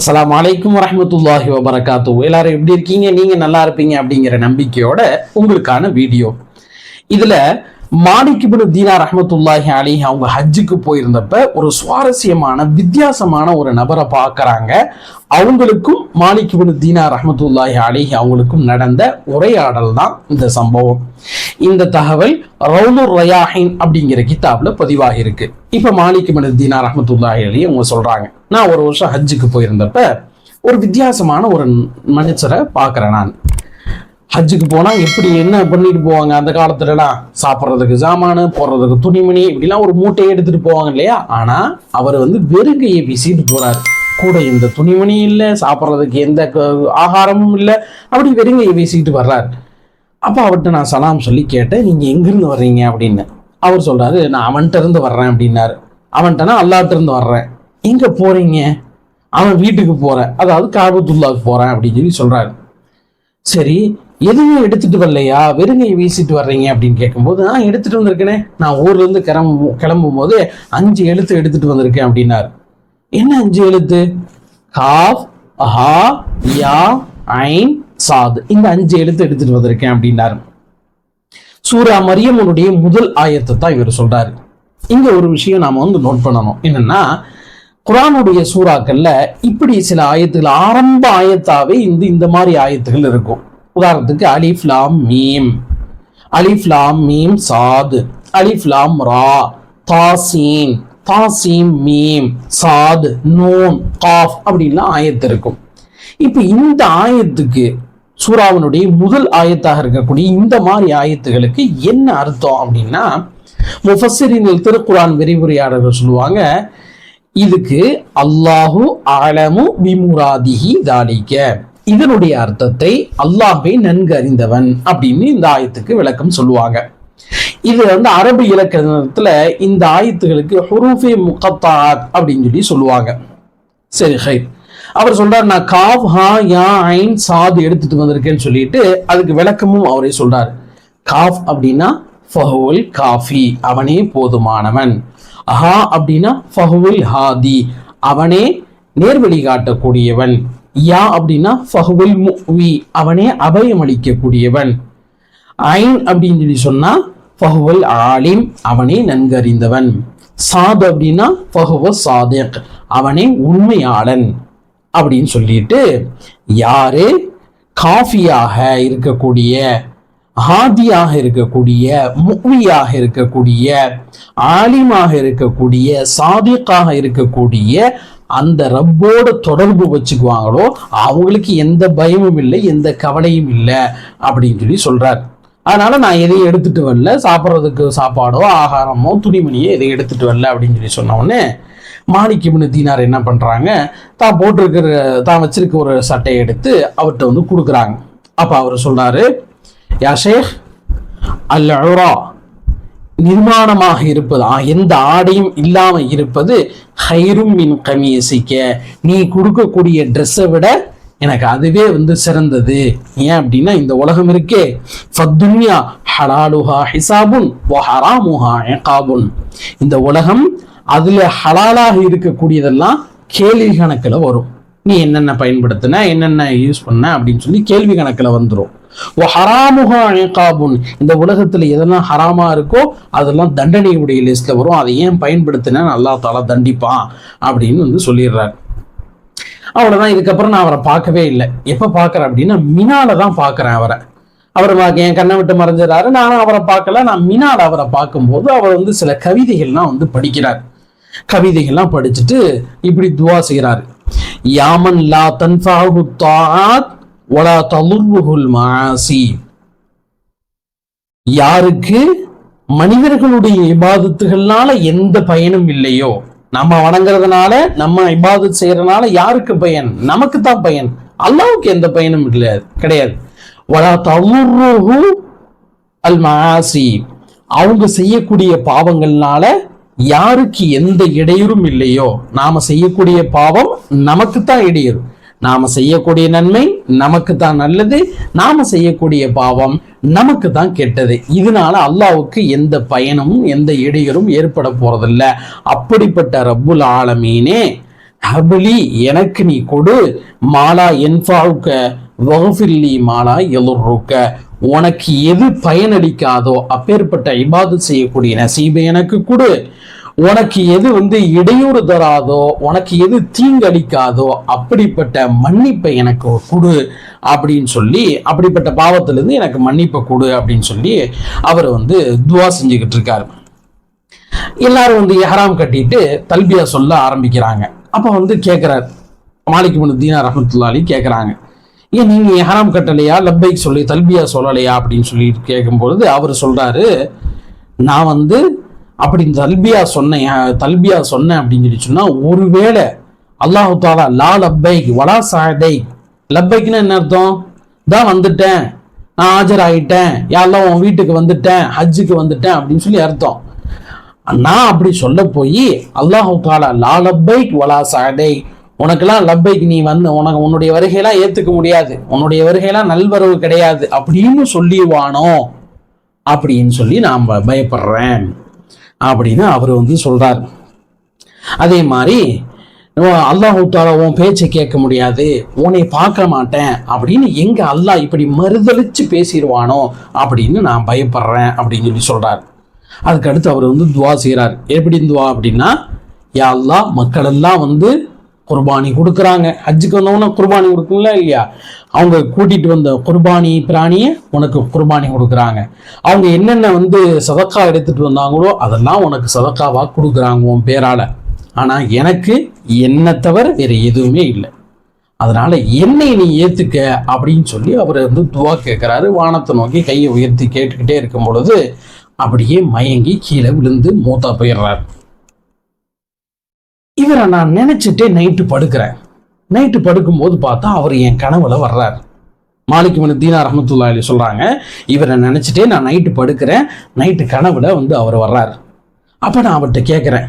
அஸ்லாம் அலைக்கும் வரமத்துல்லாஹி வபரகாத்து எல்லாரும் எப்படி இருக்கீங்க? நீங்க நல்லா இருப்பீங்க அப்படிங்கிற நம்பிக்கையோட உங்களுக்கான வீடியோ. இதுல மாலிக் தீனா ரஹமத்துல்லாஹி அலி அவங்க ஹஜ்ஜுக்கு போயிருந்தப்ப ஒரு சுவாரஸ்யமான வித்தியாசமான ஒரு நபரை பார்க்குறாங்க. அவங்களுக்கும் மாலிக் தீனா ரஹமத்துல்லாஹி அலி அவங்களுக்கும் நடந்த உரையாடல் தான் இந்த சம்பவம். இந்த தகவல் ரவுலுர் ரயாஹின் அப்படிங்கிற கிதாபில் பதிவாகி இருக்கு. இப்ப மாலிக் தீனா ரஹமத்துல்லாஹி அலி அவங்க சொல்கிறாங்க நான் ஒரு வருஷம் ஹஜ்ஜுக்கு போயிருந்தப்ப ஒரு வித்தியாசமான ஒரு மனுஷரை பார்க்குறேன் நான். ஹஜ்ஜுக்கு போனால் எப்படி என்ன பண்ணிட்டு போவாங்க? அந்த காலத்துலலாம் சாப்பிட்றதுக்கு சாமானு போடுறதுக்கு துணிமணி இப்படிலாம் ஒரு மூட்டையை எடுத்துட்டு போவாங்க இல்லையா? ஆனால் அவர் வந்து வெறுங்கையை வீசிட்டு போறாரு. கூட எந்த துணிமணி இல்லை சாப்பிட்றதுக்கு எந்த ஆகாரமும் இல்லை அப்படி வெறுங்கையை வீசிட்டு வர்றார். அப்போ அவர்கிட்ட நான் சலாம் சொல்லி கேட்டேன் நீங்கள் எங்கேருந்து வர்றீங்க? அப்படின்னு. அவர் சொல்கிறாரு நான் அவன்கிட்ட இருந்து வர்றேன் அப்படின்னாரு. அவன்கிட்டனா அல்லாட்ட இருந்து வர்றேன். எங்கே போகிறீங்க அவன் வீட்டுக்கு போகிறேன் அதாவது காபத்துல்லாவுக்கு போகிறேன் அப்படின்னு சொல்லி சொல்கிறாரு சரி எதுவும் எடுத்துட்டு வரலையா? வெறுங்கையை வீசிட்டு வர்றீங்க அப்படின்னு கேட்கும்போது நான் எடுத்துட்டு வந்திருக்கேனே. நான் ஊர்ல இருந்து கிளம்பும் கிளம்பும் போது அஞ்சு எழுத்து எடுத்துட்டு வந்திருக்கேன் அப்படின்னாரு. என்ன அஞ்சு எழுத்து? காஃப் ஹா யா ஐன் சாது. இந்த அஞ்சு எழுத்து எடுத்துட்டு வந்திருக்கேன் அப்படின்னாரு. சூரா மரியமனுடைய முதல் ஆயத்தை தான் இவர் சொல்றாரு. இங்க ஒரு விஷயம் நாம வந்து நோட் பண்ணணும். என்னன்னா குரானுடைய சூறாக்கள்ல இப்படி சில ஆயத்துகள் ஆரம்ப ஆயத்தாவே இந்த இந்த மாதிரி ஆயத்துகள் இருக்கும். உதாரணத்துக்கு அலிஃப்லாம் மீம். அலிஃப்லாம் மீம் சாது. அலிஃப்லாம் ரா. தாசீன் தாசீம் மீம். சாத். நூன். காஃப் அப்படின்லாம் ஆயத்து இருக்கும். இப்போ இந்த ஆயத்துக்கு சூறாவனுடைய முதல் ஆயத்தாக இருக்கக்கூடிய இந்த மாதிரி ஆயத்துகளுக்கு என்ன அர்த்தம் அப்படின்னா முஃபஸ்ஸிரின்கள் திருக்குரான் விரிவுரையாளர்கள் சொல்லுவாங்க இதுக்கு அல்லாஹு ஆலமு பிமுராதிஹி தாலிக்க. இதனுடைய அர்த்தத்தை அல்லாஹை நன்கு அறிந்தவன் அப்படின்னு இந்த ஆயத்துக்கு விளக்கம் சொல்லுவாங்க. இது வந்து அரபு இலக்கணத்துல இந்த ஆயத்துகளுக்கு ஹுரூஃபே முகத்தாத் அப்படின்னு சொல்லி சொல்லுவாங்க. சரி ஹை. அவர் சொல்றாரு நான் காவ் ஹா யா ஐன் சாது எடுத்துட்டு வந்திருக்கேன்னு சொல்லிட்டு அதுக்கு விளக்கமும் அவரே சொல்றாரு. காஃப் அப்படின்னா ஃபஹுல் காஃபி அவனே போதுமானவன். ஹா அப்படின்னா ஃபஹுல் ஹாதி அவனே நேர்வழி காட்டக்கூடியவன். யா அப்படின்னா ஃபஹுல் முவி அவனே அபயம் அளிக்கக்கூடியவன் ஐன் அப்படின்னு சொல்லி சொன்னா ஃபஹுவல் ஆலிம் அவனே நன்கறிந்தவன். சாத் அப்படின்னா ஃபஹுவ சாதிக் அவனே உண்மையாளன் அப்படின்னு சொல்லிட்டு யாரு? காஃபியாக இருக்கக்கூடிய ஹாதியாக இருக்கக்கூடிய முக்வியாக இருக்கக்கூடிய ஆலிமாக இருக்கக்கூடிய சாதிக்காக இருக்கக்கூடிய அந்த ரப்போட தொடர்பு வச்சுக்குவாங்களோ அவங்களுக்கு எந்த பயமும் இல்லை எந்த கவலையும் இல்லை அப்படின்னு சொல்லி சொல்றார். அதனால நான் எதையும் எடுத்துட்டு வரல. சாப்பிட்றதுக்கு சாப்பாடோ ஆகாரமோ துணிமணியோ எதையும் எடுத்துட்டு வரல அப்படின்னு சொல்லி சொன்ன உடனே மாலிக் தீனார் என்ன பண்றாங்க? தான் போட்டிருக்கிற தான் வச்சிருக்க ஒரு சட்டையை எடுத்து அவர்கிட்ட வந்து கொடுக்குறாங்க. அப்ப அவர் சொல்றாரு யா ஷேக்? அல் உரா நிர்மாணமாக இருப்பது ஆ, எந்த ஆடையும் இல்லாமல் இருப்பது ஹைரும் மின் கமியசிக்க நீ கொடுக்கக்கூடிய ட்ரெஸ்ஸை விட எனக்கு அதுவே வந்து சிறந்தது. ஏன் அப்படின்னா இந்த உலகம் இருக்கே. ஃபத்துன்யா ஹலாலுஹா ஹிசாபுன் வ ஹராமுஹா இகாபுன். இந்த உலகம் அதில் ஹலாலாக இருக்கக்கூடியதெல்லாம் கேள்வி கணக்கில் வரும். நீ என்னென்ன பயன்படுத்தின என்னென்ன யூஸ் பண்ண அப்படின்னு சொல்லி கேள்வி கணக்கில் வந்துடும் ஓ ஹராமுகா இகாபுன் இந்த உலகத்தில் எதெல்லாம் ஹராமா இருக்கோ அதெல்லாம் தண்டனையுடைய லிஸ்ட்ல வரும். அதை ஏன் பயன்படுத்தினா அல்லா தாலா தண்டிப்பான் அப்படின்னு வந்து சொல்லிடுறாரு. அவ்வளோதான் இதுக்கப்புறம் நான் அவரை பார்க்கவே இல்லை. எப்போ பார்க்குறேன் அப்படின்னா மினால தான் பார்க்குறேன் அவரை. அவர் என் கண்ணை விட்டு மறைஞ்சிடறாரு. நானும் அவரை பார்க்கல. நான் மினால அவரை பார்க்கும்போது அவர் வந்து சில கவிதைகள்லாம் வந்து படிக்கிறார். கவிதைகள்லாம் படிச்சுட்டு இப்படி துவா செய்கிறாரு யாமன் லா தன்ஃபாஹு தாத் ஒலா தலுர்ருஹுல் மாசி யாருக்கு? மனிதர்களுடைய இபாதத்துகள்னால எந்த பயனும் இல்லையோ. நம்ம வணங்குறதுனால நம்ம இபாதத் செய்யறதுனால யாருக்கு பயன்? நமக்கு தான் பயன். அல்லாவுக்கு எந்த பயனும் இல்லை கிடையாது. வலா தலுர்ருஹு அல் மாசி அவங்க செய்யக்கூடிய பாவங்கள்னால யாருக்கு எந்த இடையூறும் இல்லையோ. நாம செய்யக்கூடிய பாவம் நமக்கு தான் இடையூறு. நாம செய்யக்கூடிய நன்மை நமக்கு தான் நல்லது நாம செய்யக்கூடிய பாவம் நமக்கு தான் கெட்டது. இதனால அல்லாவுக்கு எந்த பயனும் எந்த இடையூறும் ஏற்பட போறதில்ல. அப்படிப்பட்ட ரப்புல் ஆலமீனே ஹபலி எனக்கு நீ கொடு. மாலா என்பாவுக்க வகுஃபில்லி மாலா எலுருக்க உனக்கு எது பயனளிக்காதோ அப்பேற்பட்ட இபாது செய்யக்கூடிய நசீபை எனக்கு கொடு. உனக்கு எது வந்து இடையூறு தராதோ உனக்கு எது தீங்கடிக்காதோ அப்படிப்பட்ட மன்னிப்பை எனக்கு கொடு அப்படின்னு சொல்லி அப்படிப்பட்ட பாவத்திலிருந்து எனக்கு மன்னிப்பை கொடு அப்படின்னு சொல்லி அவர் வந்து துவா செஞ்சுக்கிட்டு இருக்காரு. எல்லாரும் வந்து எஹராம் கட்டிட்டு தல்பியா சொல்ல ஆரம்பிக்கிறாங்க. அப்போ வந்து கேட்குறார் மாலிக் முன் தீனா ரஹமத்துல்லாலி கேட்குறாங்க ஏன் நீங்கள் எஹராம் கட்டலையா? லப்பைக் சொல்லி தல்பியா சொல்லலையா? அப்படின்னு சொல்லி கேட்கும்பொழுது அவர் சொல்கிறாரு நான் வந்து அப்படி தல்பியா சொன்னேன் தல்பியா சொன்னேன் அப்படின்னு சொல்லி சொன்னால் ஒருவேளை அல்லாஹு தாலா லா லப்பைக் வலா சாதை லப்பைக்குன்னு என்ன அர்த்தம்? தான் வந்துட்டேன் நான் ஆஜர் ஆகிட்டேன் யாரெல்லாம் உன் வீட்டுக்கு வந்துட்டேன் ஹஜ்ஜுக்கு வந்துட்டேன் அப்படின்னு சொல்லி அர்த்தம். நான் அப்படி சொல்ல போய் அல்லாஹு தாலா லா லப்பைக் வலா சாதை உனக்கெல்லாம் லப்பைக்கு நீ வந்து உனக்கு உன்னுடைய வருகையெல்லாம் ஏத்துக்க முடியாது. உன்னுடைய வருகையெல்லாம் நல்வரவு கிடையாது அப்படின்னு சொல்லிடுவானோ? அப்படின்னு சொல்லி நான் பயப்படுறேன். அப்படின்னு அவர் வந்து சொல்றார். அதே மாதிரி அல்லாஹு தாலா உன் பேச்சை கேட்க முடியாது. உன்னை பார்க்க மாட்டேன். அப்படின்னு எங்க அல்லாஹ் இப்படி மறுதளிச்சு பேசிடுவானோ அப்படின்னு நான் பயப்படுறேன் அப்படின்னு சொல்லி சொல்றார். அதுக்கடுத்து அவர் வந்து துவா செய்கிறார் எப்படி துவா அப்படின்னா யா அல்லாஹ் மக்கள் எல்லாம் வந்து குர்பானி கொடுக்குறாங்க. ஹஜ்ஜுக்கு வந்தவொன்னே குர்பானி கொடுக்குங்களா இல்லையா? அவங்க கூட்டிட்டு வந்த குர்பானி பிராணியை உனக்கு குர்பானி கொடுக்குறாங்க. அவங்க என்னென்ன வந்து சதக்கா எடுத்துட்டு வந்தாங்களோ அதெல்லாம் உனக்கு சதக்காவா கொடுக்குறாங்க உன் பேரால. ஆனால் எனக்கு என்ன தவிர வேற எதுவுமே இல்லை. அதனால என்னை நீ ஏத்துக்க அப்படின்னு சொல்லி அவர் வந்து துவா கேட்கிறாரு வானத்தை நோக்கி கையை உயர்த்தி கேட்டுக்கிட்டே இருக்கும் பொழுது அப்படியே மயங்கி கீழே விழுந்து மூத்தா போயிடுறாரு. இவரை நான் நினைச்சிட்டே நைட்டு படுக்கிறேன். நைட்டு படுக்கும்போது பார்த்தா அவர் என் கனவுல வர்றார். மாலிக் மனு தீனா ரஹமத்துல்லா அலி சொல்கிறாங்க இவரை நினச்சிட்டே நான் நைட்டு படுக்கிறேன். நைட்டு கனவுல வந்து அவர் வர்றார். அப்போ நான் அவர்கிட்ட கேட்குறேன்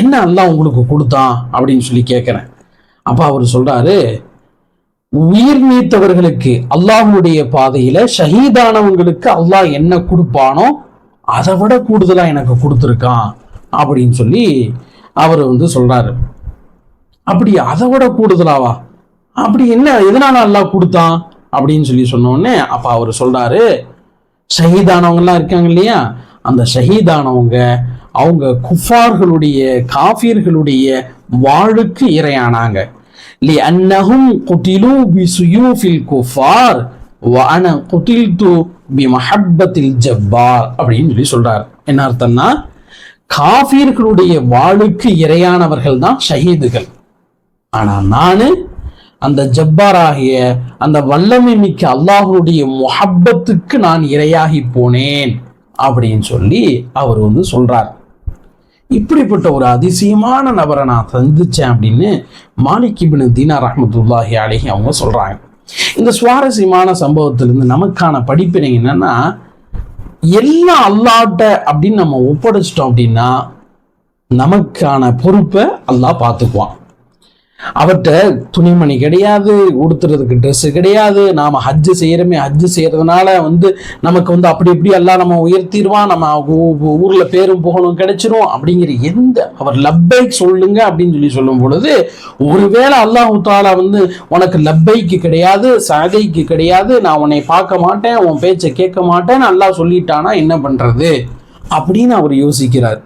என்ன அல்லாஹ் உங்களுக்கு கொடுத்தான் அப்படின்னு சொல்லி கேட்குறேன் அப்போ அவர் சொல்கிறாரு உயிர் நீத்தவர்களுக்கு அல்லாஹுடைய பாதையில் ஷஹீதானவங்களுக்கு அல்லாஹ் என்ன கொடுப்பானோ அதை விட கூடுதலாக எனக்கு கொடுத்துருக்கான் அப்படின்னு சொல்லி அவர் வந்து சொல்றாரு. அப்படி அதை விட கூடுதலாவா? அப்படி என்ன எதனால அல்லாஹ் கொடுத்தான்? அப்படின்னு சொல்லி சொன்னோடனே அப்ப அவர் சொல்றாரு ஷஹீதானவங்கலாம் இருக்காங்க இல்லையா? அந்த ஷஹீதானவங்க அவங்க குஃபார்களுடைய காஃபியர்களுடைய வாழுக்கு இரையானாங்க. லி அன்னஹும் குட்டிலு பி சுயூஃபில் குஃபார் வான குட்டில் டு பி மஹப்பத்தில் ஜப்பார். அப்படின்னு சொல்லி சொல்றார். என்ன அர்த்தம்னா காஃபியர்களுடைய வாளுக்கு இரையானவர்கள் தான் ஷஹீதுகள். ஆனா நானு அந்த ஜப்பாராகிய அந்த வல்லமை மிக்க அல்லாஹுடைய முஹப்பத்துக்கு நான் இரையாகி போனேன் அப்படின்னு சொல்லி அவர் வந்து சொல்றார். இப்படிப்பட்ட ஒரு அதிசயமான நபரை நான் சந்திச்சேன் அப்படின்னு மாலிக் இபின் தீனா ரஹமத்துல்லாஹி அவங்க சொல்றாங்க. இந்த சுவாரஸ்யமான சம்பவத்திலிருந்து நமக்கான படிப்பினை என்னன்னா எல்லாம் அல்லாட்ட அப்படின்னு நம்ம ஒப்படைச்சிட்டோம் அப்படின்னா நமக்கான பொறுப்பை அல்லாஹ் பார்த்துக்குவான். அவர்கிட்ட துணிமணி கிடையாது உடுத்துறதுக்கு ட்ரெஸ் கிடையாது நாம ஹஜ்ஜு செய்கிறோமே ஹஜ்ஜு செய்யறதுனால வந்து நமக்கு வந்து அப்படி இப்படி எல்லாம் நம்ம உயர்த்திடுவான் நம்ம ஊரில் ஊர்ல பேரும் புகழும் கிடைச்சிரும் அப்படிங்கிற எந்த அவர் லப்பைக் சொல்லுங்க அப்படின்னு சொல்லி சொல்லும் பொழுது ஒருவேளை அல்லாஹு தாலா வந்து உனக்கு லப்பைக்கு கிடையாது சதைக்கு கிடையாது நான் உன்னை பார்க்க மாட்டேன் உன் பேச்சை கேட்க மாட்டேன் நல்லா சொல்லிட்டானா என்ன பண்றது? அப்படின்னு அவர் யோசிக்கிறார்.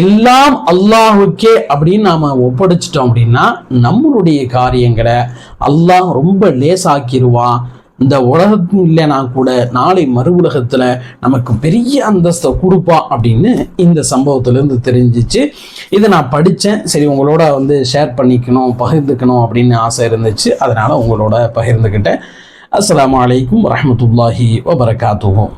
எல்லாம் அல்லாஹுக்கே அப்படின்னு நாம ஒப்படைச்சிட்டோம் அப்படின்னா நம்மளுடைய காரியங்களை அல்லாஹ் ரொம்ப லேசாக்கிடுவான் இந்த உலகத்தும் இல்லைனா கூட நாளை மறு உலகத்துல நமக்கு பெரிய அந்தஸ்தை கொடுப்பான் அப்படின்னு இந்த சம்பவத்திலேருந்து தெரிஞ்சிச்சு. இதை நான் படித்தேன் சரி உங்களோட வந்து ஷேர் பண்ணிக்கணும் பகிர்ந்துக்கணும் அப்படின்னு ஆசை இருந்துச்சு. அதனால உங்களோட பகிர்ந்துக்கிட்டேன். அஸ்லாம் அலைக்கும் வரமத்துல்லாஹி வபரகாத்துவோம்